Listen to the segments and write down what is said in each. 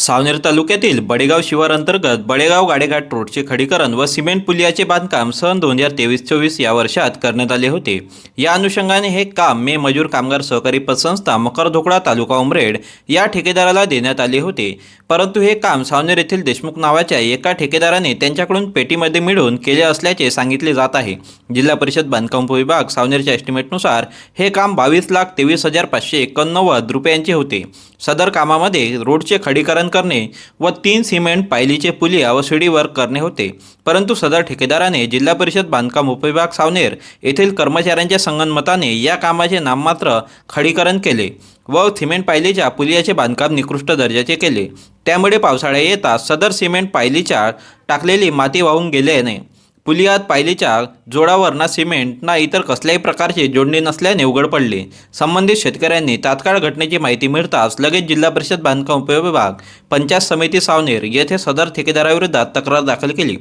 सावनेर तालुक्यातील बडेगाव शिवार अंतर्गत बडेगाव गाडेघाट रोडचे खडीकरण व सिमेंट पुलियाचे बांधकाम सन दोन हजार तेवीस चोवीस या वर्षात करण्यात आले होते. या अनुषंगाने हे काम मे मजूर कामगार सहकारी पतसंस्था मकरधोकडा तालुका उमरेड या ठेकेदाराला देण्यात आले होते. परंतु हे काम सावनेर येथील देशमुख नावाच्या एका ठेकेदाराने त्यांच्याकडून पेटीमध्ये मिळून केले असल्याचे सांगितले जात आहे. जिल्हा परिषद बांधकाम विभाग सावनेरच्या एस्टिमेटनुसार हे काम बावीस लाख तेवीस हजार पाचशे एकोणनव्वद रुपयांचे होते. सदर कामामध्ये रोडचे खडीकरण करणे व तीन सिमेंट पायलीचे पुलिया व शिडीवर करणे होते. परंतु सदर ठेकेदाराने जिल्हा परिषद बांधकाम उपविभाग सावनेर येथील कर्मचाऱ्यांच्या संगनमताने या कामाचे नाममात्र खडीकरण केले व सिमेंट पायलीच्या पुलियाचे बांधकाम निकृष्ट दर्जाचे केले. त्यामुळे पावसाळ्या येता सदर सिमेंट पायलीच्या टाकलेली माती वाहून गेल्याने पुलियात पायलीच्या जोडावर ना सिमेंट ना इतर कसल्याही प्रकारचे जोडणी नसल्याने उघड पडले. संबंधित शेतकऱ्यांनी तात्काळ घटनेची माहिती मिळताच लगेच जिल्हा परिषद बांधकाम उपविभाग पंचायत समिती सावनेर येथे सदर ठेकेदाराविरोधात तक्रार दाखल केली.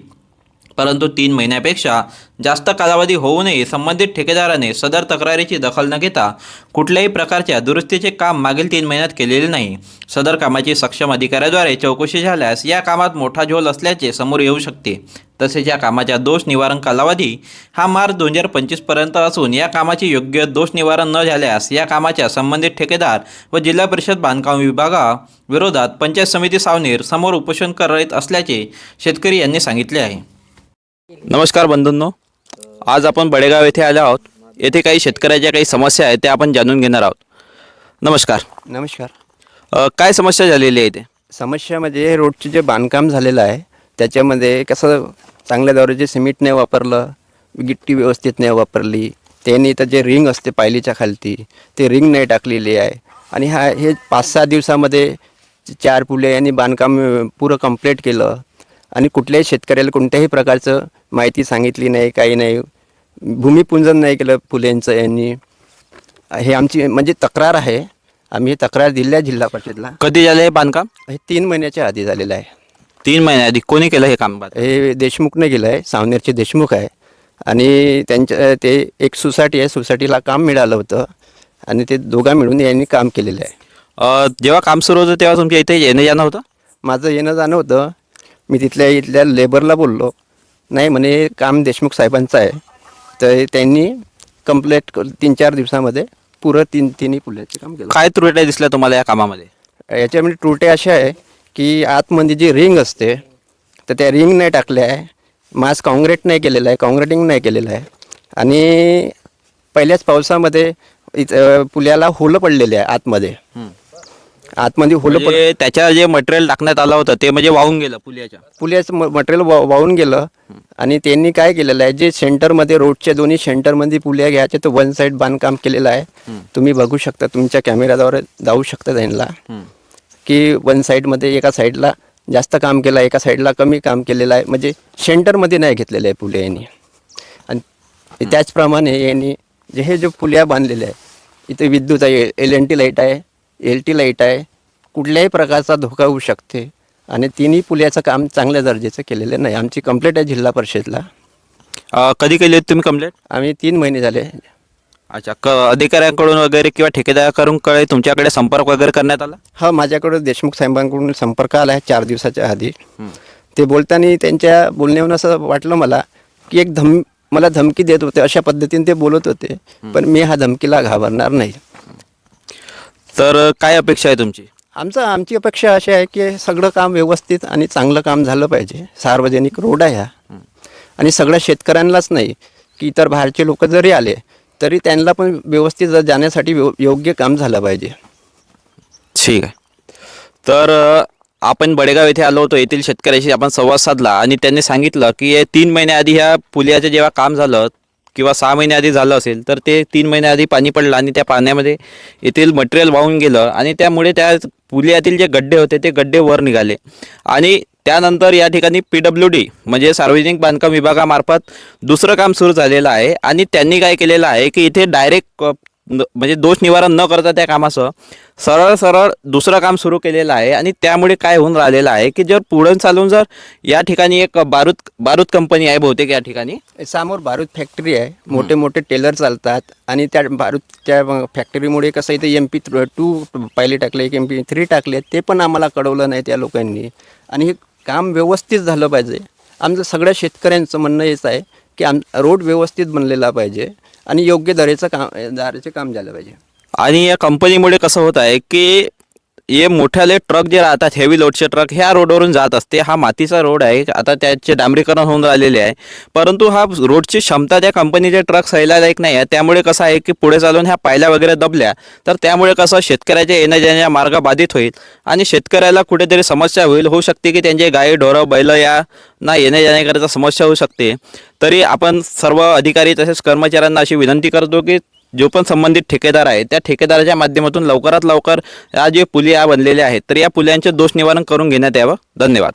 परंतु तीन महिन्यापेक्षा जास्त कालावधी होऊ नये संबंधित ठेकेदाराने सदर तक्रारीची दखल न घेता कुठल्याही प्रकारच्या दुरुस्तीचे काम मागील तीन महिन्यात केलेले नाही. सदर कामाची सक्षम अधिकाऱ्याद्वारे चौकशी झाल्यास या कामात मोठा झोल असल्याचे समोर येऊ शकते. तसेच या कामाच्या दोष निवारण कालावधी हा मार्च दोन हजार पंचवीसपर्यंत असून या कामाची योग्य दोष निवारण न झाल्यास या कामाच्या संबंधित ठेकेदार व जिल्हा परिषद बांधकाम विभागाविरोधात पंचायत समिती सावनेर समोर उपोषण करत असल्याचे शेतकरी यांनी सांगितले आहे. नमस्कार बंधूंनो. आज आपण बडेगाव येथे आलो आहोत. येथे काही शेतकऱ्याच्या काही समस्या आहेत त्या आपण जाणून घेणार आहोत. नमस्कार. नमस्कार. अ, काय समस्या झालेली आहे इथे? समस्या म्हणजे रोडचे जे बांधकाम झालेलं आहे त्याच्यामध्ये कसं चांगल्या दर्जाचे सिमेंट नाही वापरलं गिट्टी व्यवस्थित नाही वापरली त्यांनी तर जे रिंग असते पायलीच्या खालती ते रिंग नाही टाकलेली आहे. आणि हा हे पाच सहा दिवसामध्ये चार पुले यांनी बांधकाम अं, पुरं कंप्लीट केलं. आणि कुठल्याही शेतकऱ्याला कोणत्याही प्रकारचं माहिती सांगितली नाही काही नाही. भूमिपूजन नाही केलं फुलेंचं यांनी. हे आमची म्हणजे तक्रार आहे. आम्ही ही तक्रार दिली आहे जिल्हा परिषदला. कधी झालं हे बांधकाम? हे तीन महिन्याच्या आधी झालेलं आहे. तीन महिन्याआधी कोणी केलं हे काम हे देशमुखने गेलं आहे. सावनेरचे देशमुख आहे. आणि त्यांच्या ते एक सोसायटी आहे. सोसायटीला काम मिळालं होतं. आणि ते दोघा मिळून यांनी काम केलेलं आहे. जेव्हा काम सुरू होतं तेव्हा तुमच्या इथे येणं जाणं होतं? माझं येणं जाणं होतं. मी तिथल्या इथल्या लेबरला बोललो. नाही म्हणे काम देशमुख साहेबांचं आहे. तर त्यांनी कंप्लेट तीन चार दिवसामध्ये पुरं तीन तिन्ही पुलाचे काम केलं. काय त्रुट्या दिसल्या तुम्हाला या कामामध्ये? याच्यामध्ये त्रुटी अशा आहे की आतमध्ये जी रिंग असते तर त्या रिंग नाही टाकल्या आहे. मास काँग्रेट नाही केलेलं आहे काँग्रेटिंग नाही केलेलं आहे. आणि पहिल्याच पावसामध्ये इथं पुल्याला होलं पडलेले आहे आतमध्ये. आतमध्ये होलं म्हणजे त्याच्या जे मटेरियल टाकण्यात आलं होतं ते म्हणजे वाहून गेलं पुलियाच्या. पुल्याचं मटेरियल वाहून गेलं. आणि त्यांनी काय केलेलं आहे जे सेंटरमध्ये रोडच्या दोन्ही सेंटरमध्ये पुल्या घ्यायचे तर वन साईड बांधकाम केलेलं आहे. तुम्ही बघू शकता तुमच्या कॅमेऱ्याद्वारे जाऊ शकता त्यांना. की वन साईडमध्ये एका साईडला जास्त काम केलं आहे एका साईडला कमी काम केलेलं आहे. म्हणजे सेंटरमध्ये नाही घेतलेलं आहे पुल्या यांनी. आणि त्याचप्रमाणे यांनी जे हे जो पुल्या बांधलेले आहे इथे विद्युत आहे एल एन टी लाइट आहे एल टी लाइट आहे कुठल्याही प्रकारचा धोका होऊ शकते. आणि तिन्ही पुल्याचं काम चांगल्या दर्जाचं केलेलं नाही. आमची कंप्लेंट आहे जिल्हा परिषदला. अ, कधी केली होती तुम्ही कंप्लेंट आम्ही तीन महिने झाले. अच्छा क अधिकाऱ्यांकडून वगैरे किंवा ठेकेदाराकडून कडे तुमच्याकडे संपर्क वगैरे करण्यात आला? हा माझ्याकडे देशमुख साहेबांकडून संपर्क आला आहे चार दिवसाच्या आधी. ते बोलताना त्यांच्या बोलण्यावरून असं वाटलं मला की एक धम मला धमकी देत होते अशा पद्धतीने ते बोलत होते. पण मी हा धमकीला घाबरणार नाही. तर काय अपेक्षा आहे तुमची? आमचं आमची अपेक्षा अशी आहे की सगळं काम व्यवस्थित आणि चांगलं काम झालं पाहिजे. सार्वजनिक रोड आहे हा. आणि सगळ्या शेतकऱ्यांनाच नाही की इतर बाहेरचे लोक जरी आले तरी त्यांना पण व्यवस्थित जाण्यासाठी योग्य काम झालं पाहिजे. ठीक आहे. तर अ, आपण बडेगाव येथे आलो होतो. येथील शेतकऱ्याशी आपण संवाद साधला आणि त्यांनी सांगितलं की हे तीन महिन्याआधी ह्या पुलियाचं जेव्हा काम झालं किंवा सहा महिन्याआधी झालं असेल तर ते तीन महिन्याआधी पाणी पडलं आणि त्या पाण्यामध्ये येथील मटेरियल वाहून गेलं आणि त्यामुळे त्या पुलियातील जे गड्डे होते ते गड्डे वर निघाले. आणि त्यानंतर या ठिकाणी पी डब्ल्यू डी म्हणजे सार्वजनिक बांधकाम विभागामार्फत दुसरं काम सुरू झालेलं आहे आणि त्यांनी काय केलेलं आहे की इथे डायरेक्ट म्हणजे दोष निवारण न करता त्या कामाचं सरळ सरळ दुसरं काम सुरू केलेलं आहे आणि त्यामुळे काय होऊन राहिलेलं आहे की जर पुढं चालून जर या ठिकाणी एक बारूद बारूद कंपनी आहे बहुतेक या ठिकाणी. समोर बारूद फॅक्टरी आहे. मोठे मोठे टेलर चालतात आणि त्या बारूदच्या फॅक्टरीमुळे कसं इथे एम पी टू पहिले टाकले एक एम पी थ्री टाकले ते पण आम्हाला कळवलं नाही त्या लोकांनी. आणि हे काम व्यवस्थित झालं पाहिजे. आमचं सगळ्या शेतकऱ्यांचं म्हणणं हेच आहे की आम रोड व्यवस्थित बनलेला पाहिजे आणि योग्य दरेचं काम दारेचे काम झालं पाहिजे. आणि या कंपनीमुळे कसं होत आहे की हे मोठ्याले ट्रक जे राहतात हेवी लोडचे ट्रक ह्या रोडवरून जात असते. हा मातीचा रोड आहे. आता त्याचे डांबरीकरण होऊन राहिलेले आहे. परंतु हा रोडची क्षमता त्या कंपनीचे ट्रक सैलालायक नाही आहे. त्यामुळे कसं आहे की पुढे चालून ह्या पायल्या वगैरे दबल्या तर त्यामुळे कसं शेतकऱ्याच्या येण्या जाण्या मार्ग बाधित होईल आणि शेतकऱ्याला कुठेतरी समस्या होईल. होऊ शकते की त्यांचे गाई ढोरं बैल या ना येण्या जाण्याकरिता समस्या होऊ शकते. तरी आपण सर्व अधिकारी तसेच कर्मचाऱ्यांना अशी विनंती करतो की जो पण संबंधित ठेकेदार आहे त्या ठेकेदाराच्या माध्यमातून लवकरात लवकर या जे पुलिया बनलेल्या आहेत तर या पुल्यांचे दोष निवारण करून घेण्यात यावं. धन्यवाद.